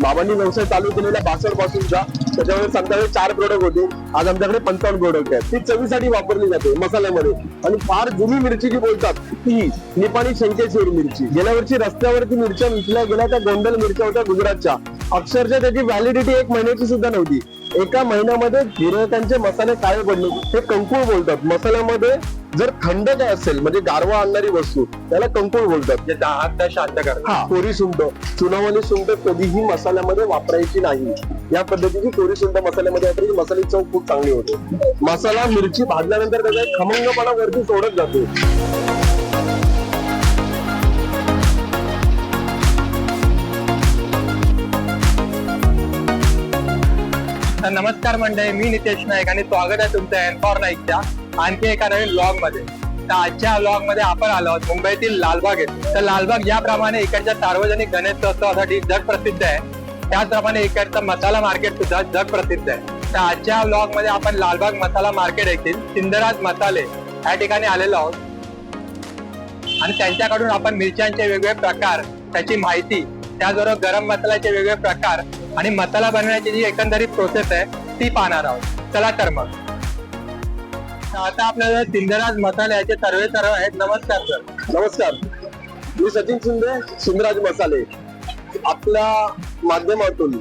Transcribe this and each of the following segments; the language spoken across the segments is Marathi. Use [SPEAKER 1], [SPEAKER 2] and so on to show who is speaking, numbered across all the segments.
[SPEAKER 1] बाबांनी व्यवसाय चालू केलेला बासष्ट पासूनचा त्याच्यामध्ये संध्याकाळी चार प्रोडक्ट होते. आज आमच्याकडे पंचावन्न प्रोडक्ट आहेत. ती चवीसाठी वापरली जाते मसाल्यामध्ये. आणि फार जुनी मिरची जी बोलतात ती निपाणी शंकेश्वरी मिरची. गेल्या वर्षी रस्त्यावरती मिरच्या विकल्या गेल्या त्या गोंधळ मिरच्या होत्या गुजरातच्या. अक्षरशः त्याची व्हॅलिडिटी एक महिन्याची सुद्धा नव्हती. एका महिन्यामध्ये गिरायकांचे मसाले काळे पडले. हे कंकुळ बोलतात. मसाल्यामध्ये जर थंड काय असेल म्हणजे गारवा आणणारी वस्तू त्याला कंकुळ बोलतात.
[SPEAKER 2] जे दाहात शांत करतात.
[SPEAKER 1] हा. कोरी सुंठ चुनावाली सुंठ कधीही मसाल्यामध्ये वापरायची नाही. या पद्धतीची कोरी सुंठ मसाल्यामध्ये वापरायची. मसाल्याची चव खूप चांगली होते. मसाला मिरची भाजल्यानंतर त्याचा एक खमंगपणा वरती सोडत जातो.
[SPEAKER 2] तर नमस्कार मंडळी मी नितेश नाईक आणि स्वागत आहे तुमचं एनफॉर नाईकच्या. आणखी एका नवीन ब्लॉगमध्ये. तर आजच्या ब्लॉगमध्ये आपण आलो आहोत मुंबईतील लालबाग येथे. तर लालबाग याप्रमाणे इकडच्या सार्वजनिक गणेशोत्सवासाठी जग प्रसिद्ध आहे. त्याचप्रमाणे इकडचं मसाला मार्केट सुद्धा जग प्रसिद्ध आहे. तर आजच्या ब्लॉगमध्ये आपण लालबाग मसाला मार्केट येथील सिंदराज मसाले या ठिकाणी आलेलो आहोत. आणि त्यांच्याकडून आपण मिरच्यांचे वेगवेगळे प्रकार त्याची माहिती त्याचबरोबर गरम मसाल्याचे वेगवेगळे प्रकार आणि मसाला बनवण्याची जी एकंदरीत प्रोसेस आहे ती पाहणार आहोत. चला तर मग. आता आपल्याला सिंधराज मसाले याचे सर्वे सर्व आहेत. नमस्कार सर.
[SPEAKER 1] नमस्कार. मी सचिन शिंदे सुंदराज मसाले. आपल्या माध्यमातून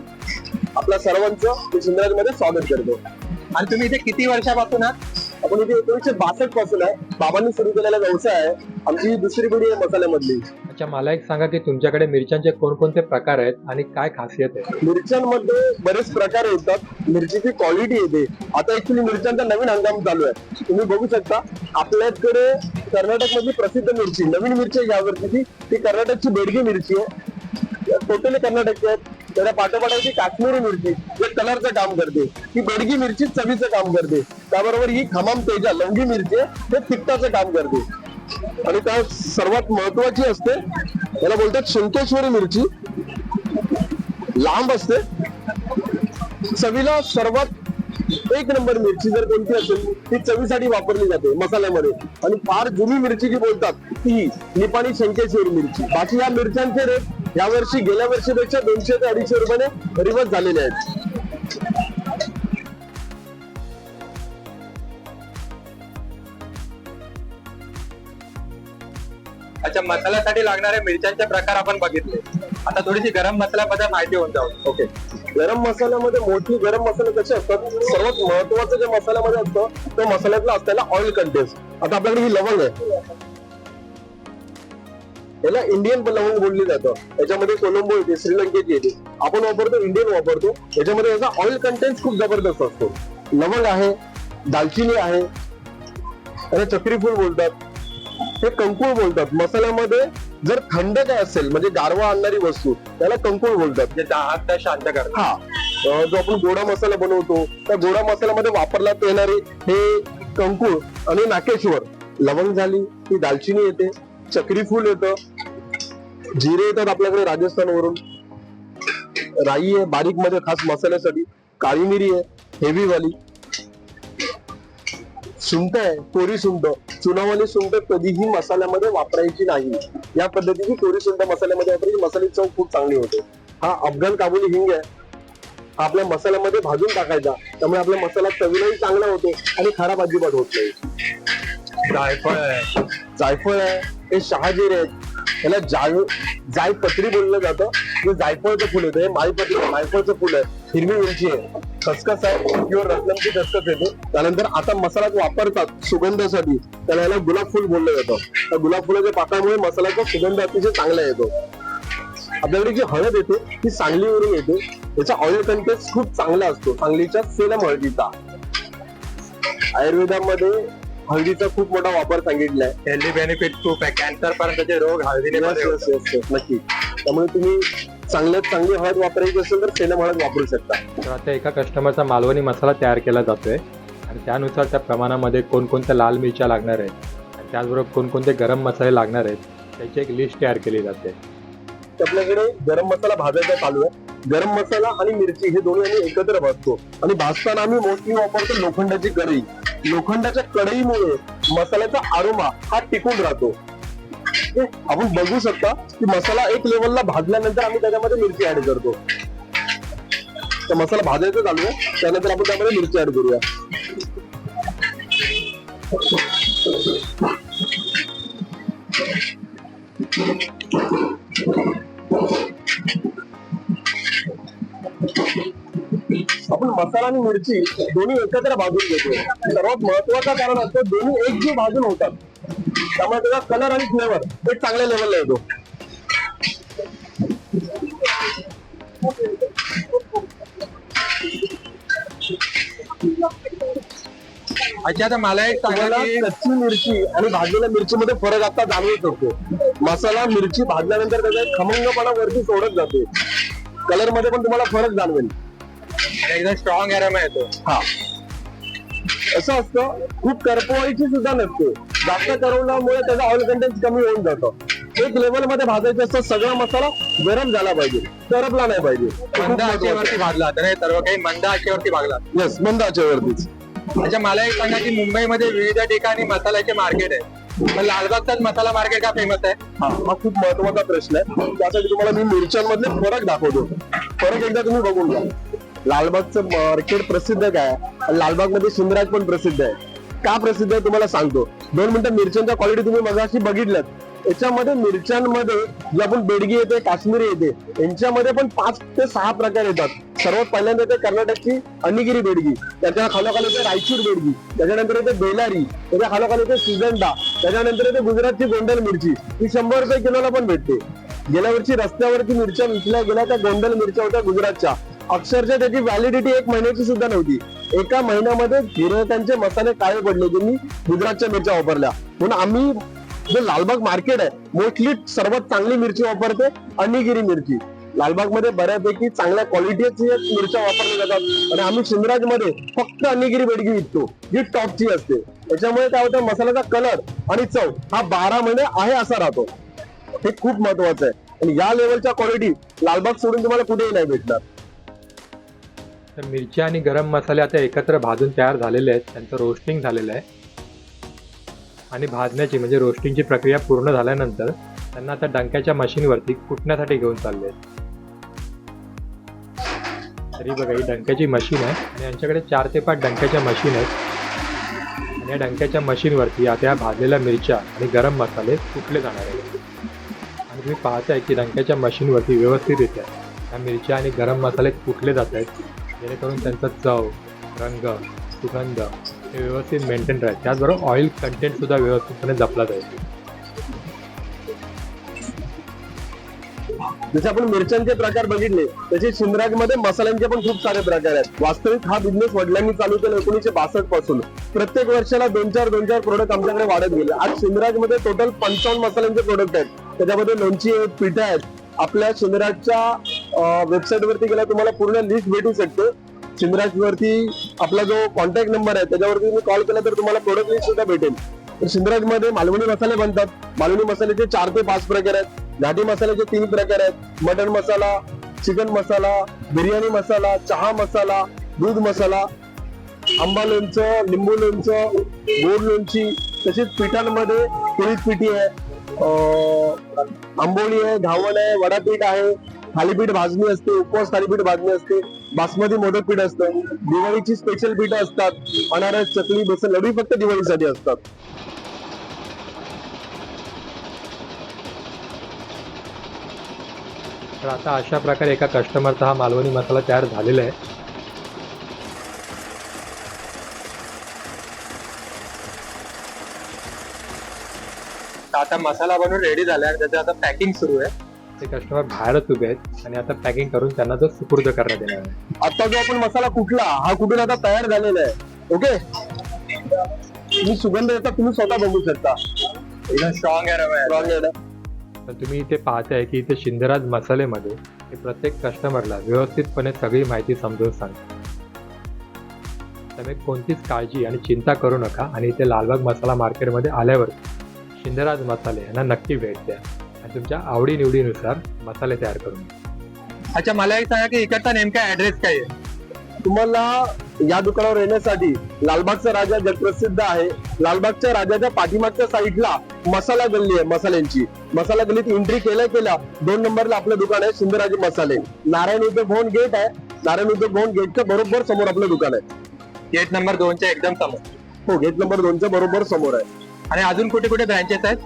[SPEAKER 1] आपल्या सर्वांचं मी सुंदराजमध्ये स्वागत करतो.
[SPEAKER 2] आणि तुम्ही इथे किती वर्षापासून आहात?
[SPEAKER 1] आपण इथे एकोणीशे बासष्टपासून आहे. बाबांनी सुरू केलेला व्यवसाय आहे. आमची ही दुसरी पिढी आहे मसाल्यामधली.
[SPEAKER 3] अच्छा मला एक सांगा की तुमच्याकडे मिरच्यांचे कोणकोणते प्रकार आहेत आणि काय खासियत आहे?
[SPEAKER 1] मिरच्यांमध्ये बरेच प्रकार येतात. मिरचीची क्वालिटी येते. आता ऍक्च्युली मिरच्यांचा नवीन हंगाम चालू आहे. तुम्ही बघू शकता आपल्याकडे कर्नाटक मधली प्रसिद्ध मिरची नवीन मिरची आहे यावर्षीची ती. कर्नाटकची बेडगी मिरची आहे. टोटली कर्नाटकची आहेत त्याच्या पाठोपाठाची काश्मीरी मिरची जे कलरचं काम करते. ही बेडगी मिरची चवीचं काम करते. त्याबरोबर ही खमाम तेजा लवंगी मिरची हे तिखटाचं काम करते. आणि त्या सर्वात महत्वाची असते याला बोलतात शंकेश्वरी मिरची. लांब असते. चवीला सर्वात एक नंबर मिरची जर कोणती असेल ती चवीसाठी वापरली जाते मसाल्यामध्ये. आणि फार जुनी मिरची जी बोलतात ती निपाणी शंकेश्वरी मिरची. बाकी या मिरच्यांचे रेट या वर्षी गेल्या वर्षीपेक्षा दोनशे ते अडीचशे रुपयाने रिवर्स झालेले आहेत.
[SPEAKER 2] अच्छा मसाल्यासाठी लागणारे मिरच्यांचे प्रकार आपण बघितले. आता थोडीशी गरम मसाल्याबद्दल माहिती होऊन जाऊ.
[SPEAKER 1] ओके. गरम मसाल्यामध्ये मोठी गरम मसाले कसे असतात? सर्वात महत्वाचं जे मसाल्यामध्ये असतं तो मसाल्यातला असलेला ऑइल कंटेंट आता आपल्याकडे ही लवंग आहे. याला इंडियन लवंग बोलली जातं. याच्यामध्ये कोलंबो येते श्रीलंकेची येते. आपण वापरतो इंडियन वापरतो. याच्यामध्ये याचा ऑइल कंटेंट खूप जबरदस्त असतो. लवंग आहे दालचिनी आहे त्याला चक्री फूल बोलतात. हे कंकुळ बोलतात. मसाल्यामध्ये जर थंड काय असेल म्हणजे गारवा आणणारी वस्तू त्याला कंकुळ बोलतात.
[SPEAKER 2] दाहात शांत करतात.
[SPEAKER 1] हा. जो आपण गोडा मसाला बनवतो त्या गोडा मसाल्यामध्ये वापरला येणारे हे कंकुळ आणि नाकेश्वर. लवंग झाली ही दालचिनी येते चक्री फूल येतं. जिरे येतात आपल्याकडे राजस्थान वरून राई आहे बारीकमध्ये खास मसाल्यासाठी. काळी मिरी आहे हेवी वाली. सुंट आहे कोरी सुंट. चुनावाली सुंट कधीही मसाल्यामध्ये वापरायची नाही. या पद्धतीची कोरी सुंट मसाल्यामध्ये वापरायची. मसाल्याची चव खूप चांगली होते. हा अफगाण काबुली हिंग आहे. हा आपल्या मसाल्यामध्ये भाजून टाकायचा. त्यामुळे आपला मसाला चवीलाही चांगला होतो आणि खराब अजिबात होत नाही.
[SPEAKER 2] जायफळ आहे.
[SPEAKER 1] जायफळ आहे. हे शहाजीर आहेत. त्याला जाय जायपत्री बोललं जातं. म्हणजे जायफळचं फुल येतं हे मायपत्री मायफळचं फुल आहे. हिरवी मिरची आहे. खसखस आहे. किंवा रत्नमची खसखस येते त्यानंतर आता मसाला वापरतात सुगंधासाठी. त्याला याला गुलाब फुल बोललं जातं. त्या गुलाब फुलाच्या पाकामुळे मसाल्याचा सुगंध अतिशय चांगला येतो. आपल्याकडे जी हळद येते ती सांगलीवरून येते. त्याचा ऑइल कंटेंट खूप चांगला असतो. सांगलीच्या सेलम हळदीचा. आयुर्वेदामध्ये हळदीचा खूप मोठा वापर सांगितला आहे
[SPEAKER 2] हेल्दी बेनिफिट खूप आहे. कॅन्सर पर्यंतचे रोग हळदीने
[SPEAKER 1] नक्की. त्यामुळे तुम्ही चांगल्यात चांगली हळद वापरायची असेल तर सेलम हळद वापरू शकता.
[SPEAKER 3] तर आता एका कस्टमरचा मालवणी मसाला तयार केला जातोय. आणि त्यानुसार त्या प्रमाणामध्ये कोणकोणत्या लाल मिरच्या लागणार आहेत. आणि त्याचबरोबर कोणकोणते गरम मसाले लागणार आहेत. त्याची एक लिस्ट तयार केली जाते.
[SPEAKER 1] तर आपल्याकडे गरम मसाला भाजायचा चालू आहे. गरम मसाला आणि मिरची हे दोन्ही आम्ही एकत्र भाजतो. आणि भाजताना आम्ही मोस्टली वापरतो लोखंडाची कढई. लोखंडाच्या कढईमुळे मसाल्याचा आरोमा हा टिकून राहतो. आपण बघू शकता की मसाला एक लेवलला भाजल्यानंतर आम्ही त्याच्यामध्ये मिरची ऍड करतो. तर मसाला भाजायचा चालू आहे. त्यानंतर आपण त्यामध्ये मिरची ऍड करूया. आपण मसाला आणि मिरची दोन्ही एकत्र भाजून घेतो सर्वात महत्वाचं कारण असतं दोन्ही एक जीव भाजून होतात. त्यामुळे त्याचा कलर आणि फ्लेवर एक चांगल्या लेवलला येतो.
[SPEAKER 2] अच्छा आता मला एक सांगा
[SPEAKER 1] तुम्हाला
[SPEAKER 2] की
[SPEAKER 1] कच्ची मिरची आणि भाजलेल्या मिरचीमध्ये फरक आता जाणवत असतो. मसाला मिरची भाजल्यानंतर त्याचा खमंगपणा वरती सोडत जाते. कलरमध्ये पण तुम्हाला फरक जाणवेल.
[SPEAKER 2] एकदम स्ट्रॉंग अरोमा येतो
[SPEAKER 1] हा. असं असतं खूप करपवायची सुद्धा नसते. जास्त करवल्यामुळे त्याचा ऑइल कंटेंट कमी होऊन जातं. एक लेवलमध्ये भाजायचं असतं सगळा मसाला गरम झाला पाहिजे. करपला नाही पाहिजे.
[SPEAKER 2] मंद आचेवरती भाजला तर हे सर्व काही मंद आचेवरती भागला
[SPEAKER 1] येस मंद आचेवरतीच.
[SPEAKER 2] अच्छा मला एक सांगा की मुंबईमध्ये विविध ठिकाणी मसाल्याचे मार्केट आहे. पण लालबागचाच मसाला मार्केट का फेमस आहे?
[SPEAKER 1] हा हा खूप महत्त्वाचा प्रश्न आहे. त्यासाठी तुम्हाला मी मिरच्यांमधले फरक दाखवतो. फरक एकदा तुम्ही बघून घ्या. लालबागचं मार्केट प्रसिद्ध काय? लालबागमध्ये सुंदराज पण प्रसिद्ध आहे. का प्रसिद्ध आहे तुम्हाला सांगतो. दोन मिनिटं मिरच्यांच्या क्वालिटी तुम्ही मगाशी बघितल्यात याच्यामध्ये मिरच्यांमध्ये जे आपण बेडगी येते काश्मीरी येते यांच्यामध्ये पण पाच ते सहा प्रकार येतात. सर्वात पहिल्यांदा येते कर्नाटकची अनिगिरी बेडगी. त्याच्या खालोखाली येते रायचूर बेडगी. त्याच्यानंतर येते बेलारी. त्याच्या खालोखाली येते सुगंधा. त्याच्यानंतर येते गुजरातची गोंडल मिरची. ही शंभर रुपये किलोला पण भेटते. गेल्या वर्षी रस्त्यावरती मिरच्या विकल्या गेल्या त्या गोंडल मिरच्या होत्या गुजरातच्या. अक्षरशः त्याची व्हॅलिडिटी एक महिन्याची सुद्धा नव्हती. एका महिन्यामध्ये गिरायकांचे मसाले काळे पडले त्यांनी गुजरातच्या मिरच्या वापरल्या. म्हणून आम्ही जे लालबाग मार्केट आहे मोस्टली सर्वात चांगली मिरची वापरते अनिगिरी मिरची. लालबागमध्ये बऱ्यापैकी चांगल्या क्वालिटीची मिरच्या वापरल्या जातात. आणि आम्ही शिंदराजमध्ये फक्त अनिगिरी बेडगी विकतो जी टॉपची असते. त्याच्यामुळे काय होतं मसाल्याचा कलर आणि चव हा बारा महिने आहे असा राहतो. हे खूप महत्वाचं आहे. आणि या लेवलच्या क्वालिटी लालबाग सोडून तुम्हाला कुठेही नाही भेटणार.
[SPEAKER 3] तर मिरच्या आणि गरम मसाले आता एकत्र भाजून तयार झालेले आहेत. त्यांचं रोस्टिंग झालेलं आहे. आणि भाजण्याची म्हणजे रोस्टिंगची प्रक्रिया पूर्ण झाल्यानंतर त्यांना आता डंक्याच्या मशीनवरती कुटण्यासाठी घेऊन चालले आहेत. तरी बघा ही डंक्याची मशीन आहे आणि यांच्याकडे चार ते पाच डंक्याच्या मशीन आहेत. आणि या डंक्याच्या मशीनवरती आता या भाजलेल्या मिरच्या आणि गरम मसाले कुटले जाणार आहेत. आणि तुम्ही पाहताय की डंक्याच्या मशीनवरती व्यवस्थितरित्या या मिरच्या आणि गरम मसाले कुटले जात आहेत. जेणेकरून त्यांचा चव रंग सुगंध हे व्यवस्थित मेंटेन राहील. त्याचबरोबर ऑइल कंटेंट सुद्धा व्यवस्थितपणे जपला जाईल.
[SPEAKER 1] जसे आपण मिरच्यांचे प्रकार बघितले तसे शिंदराजमध्ये मसाल्यांचे पण खूप सारे प्रकार आहेत. वास्तविक हा बिझनेस वडिलांनी चालू केला एकोणीशे बासष्टपासून. प्रत्येक वर्षाला दोन चार दोन चार प्रोडक्ट आमच्याकडे वाढत गेले. आज शिंदराजमध्ये टोटल पंचावन्न मसाल्यांचे प्रोडक्ट आहेत. त्याच्यामध्ये लोणची आहेत पिठा आहेत. आपल्या शिंदराजच्या वेबसाईट वरती गेला तुम्हाला पूर्ण लिस्ट भेटू शकते. शिंदराज वरती आपला जो कॉन्टॅक्ट नंबर आहे त्याच्यावरती तुम्ही कॉल केला तर तुम्हाला प्रोडक्ट लिस्ट सुद्धा भेटेल. तर शिंदराजमध्ये मालवणी मसाले बनतात. मालवणी मसाल्याचे चार ते पाच प्रकार आहेत. घाटी मसाल्याचे तीन प्रकार आहेत. मटन मसाला चिकन मसाला बिर्याणी मसाला चहा मसाला दूध मसाला आंबा लोणचं लिंबू लोणचं गोड लोणची तसेच पिठांमध्ये कुळीत पिठी आहे. आंबोळी आहे घावण आहे वडापीठ आहे. थालीपीठ भाजणी असते उपवास थालीपीठ भाजणी असते बासमती मोदक पीठ असतं दिवाळीची स्पेशल पीठ असतात अनारस चकली बेसन लढू फक्त दिवाळीसाठी असतात.
[SPEAKER 3] तर आता अशा प्रकारे एका कस्टमरचा हा मालवणी मसाला तयार झालेला आहे.
[SPEAKER 2] आता मसाला बनवून रेडी झाला आणि त्याचं आता पॅकिंग सुरू आहे.
[SPEAKER 3] ते कस्टमर बाहेरच उभे आहेत आणि आता पॅकिंग करून त्यांना तो सुपूर्द करण्यात येणार आहे.
[SPEAKER 1] आता जो आपण मसाला कुठला हा कुठून आता तयार झालेला आहे ओके तुम्ही सुगंध येतात तुम्ही स्वतः बघू शकता.
[SPEAKER 2] एकदम स्ट्रॉंग आहे?
[SPEAKER 3] तर तुम्ही इथे पाहताय की इथे शिंदराज मसालेमध्ये हे प्रत्येक कस्टमरला व्यवस्थितपणे सगळी माहिती समजून सांगतात. त्यामुळे कोणतीच काळजी आणि चिंता करू नका आणि इथे लालबाग मसाला मार्केटमध्ये आल्यावर शिंदराज मसाले यांना नक्की भेट द्या. आणि तुमच्या आवडीनिवडीनुसार मसाले तयार करून.
[SPEAKER 2] अच्छा मला एक सांगा की इकडचा नेमका ऍड्रेस काय आहे?
[SPEAKER 1] तुम्हाला या दुकानावर येण्यासाठी लालबागचा राजा जगप्रसिद्ध आहे. लालबागच्या राजाच्या पाठीमागच्या साईडला मसाला गल्ली आहे मसाल्यांची. मसाला गल्लीत एंट्री केल्या केल्या दोन नंबरला आपलं दुकान आहे सुंदराजी मसाले. नारायण उद्योग भवन गेट आहे. नारायण उद्योग भवन गेटच्या बरोबर समोर आपलं दुकान आहे.
[SPEAKER 2] गेट नंबर दोनच्या एकदम समोर.
[SPEAKER 1] हो गेट नंबर दोनच्या बरोबर समोर आहे.
[SPEAKER 2] आणि अजून कुठे कुठे ब्रँचेस आहेत?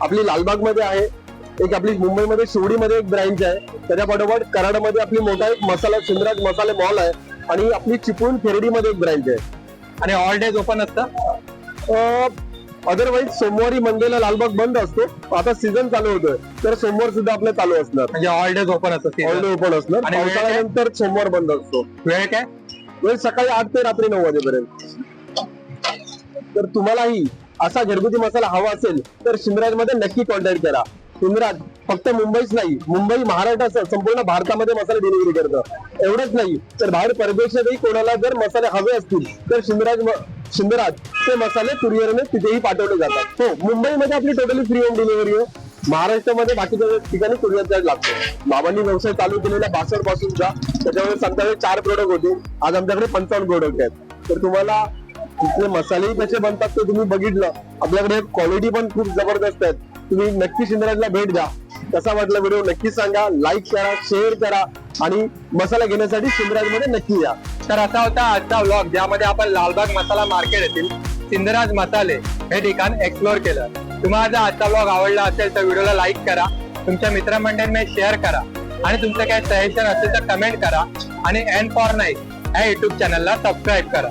[SPEAKER 1] आपली लालबागमध्ये आहे एक आपली मुंबईमध्ये शिवडीमध्ये एक ब्रँच आहे. त्याच्या पाठोपाठ कराडमध्ये आपली मोठा एक मसाला शिंदराज मसाले मॉल आहे. आणि आपली चिपळूण खेरडीमध्ये एक ब्रँच आहे.
[SPEAKER 2] आणि ऑल डेज ओपन असतं?
[SPEAKER 1] अदरवाईज सोमवारी मंडेला लालबाग बंद असतो. आता सीझन चालू होतोय. तर सोमवार सुद्धा आपलं चालू असणार.
[SPEAKER 2] म्हणजे ऑल डेज ओपन असतं season.
[SPEAKER 1] ऑलडे ओपन असणार.
[SPEAKER 2] आणि?
[SPEAKER 1] पावसाळ्यानंतर सोमवार बंद असतो.
[SPEAKER 2] वेळ काय?
[SPEAKER 1] वेळ सकाळी आठ ते रात्री नऊ वाजेपर्यंत. तर तुम्हालाही असा घरगुती मसाला हवा असेल तर शिंदराजमध्ये नक्की कॉन्टॅक्ट करा. शिंदराज फक्त मुंबईच नाही मुंबई महाराष्ट्रासह संपूर्ण भारतामध्ये मसाले डिलिव्हरी करतं. एवढंच नाही तर बाहेर परदेशातही कोणाला जर मसाले हवे असतील तर शिंदराज शिंदराज ते मसाले कुरिअरने तिथेही पाठवले जातात. हो मुंबईमध्ये आपली टोटली फ्री होम डिलिव्हरी आहे. महाराष्ट्रामध्ये बाकीच्या ठिकाणी कुरिअर चार्ज लागतो. बाबांनी व्यवसाय चालू केलेला बासष्ट पासूनचा त्याच्यामध्ये आमच्याकडे चार प्रोडक्ट होते. आज आमच्याकडे पंचावन्न प्रोडक्ट आहेत. तर तुम्हाला तिथले मसालेही कसे बनतात ते तुम्ही बघितलं. आपल्याकडे क्वालिटी पण खूप जबरदस्त आहेत. तुम्ही नक्की शिंदराजला भेट द्या. कसा वाटला व्हिडिओ नक्की सांगा. लाईक करा शेअर करा आणि मसाला घेण्यासाठी शिंदराजमध्ये नक्की या.
[SPEAKER 2] तर असा होता आजचा व्लॉग ज्यामध्ये आपण लालबाग मसाला मार्केट येथील सिंधराज मसाले हे ठिकाण एक्सप्लोअर केलं. तुम्हाला जर आजचा व्लॉग आवडला असेल तर व्हिडिओला लाईक करा. तुमच्या मित्रमंडळींना शेअर करा. आणि तुमचं काही सजेशन असेल तर कमेंट करा. आणि एन फॉर नाईट या युट्यूब चॅनलला सबस्क्राईब करा.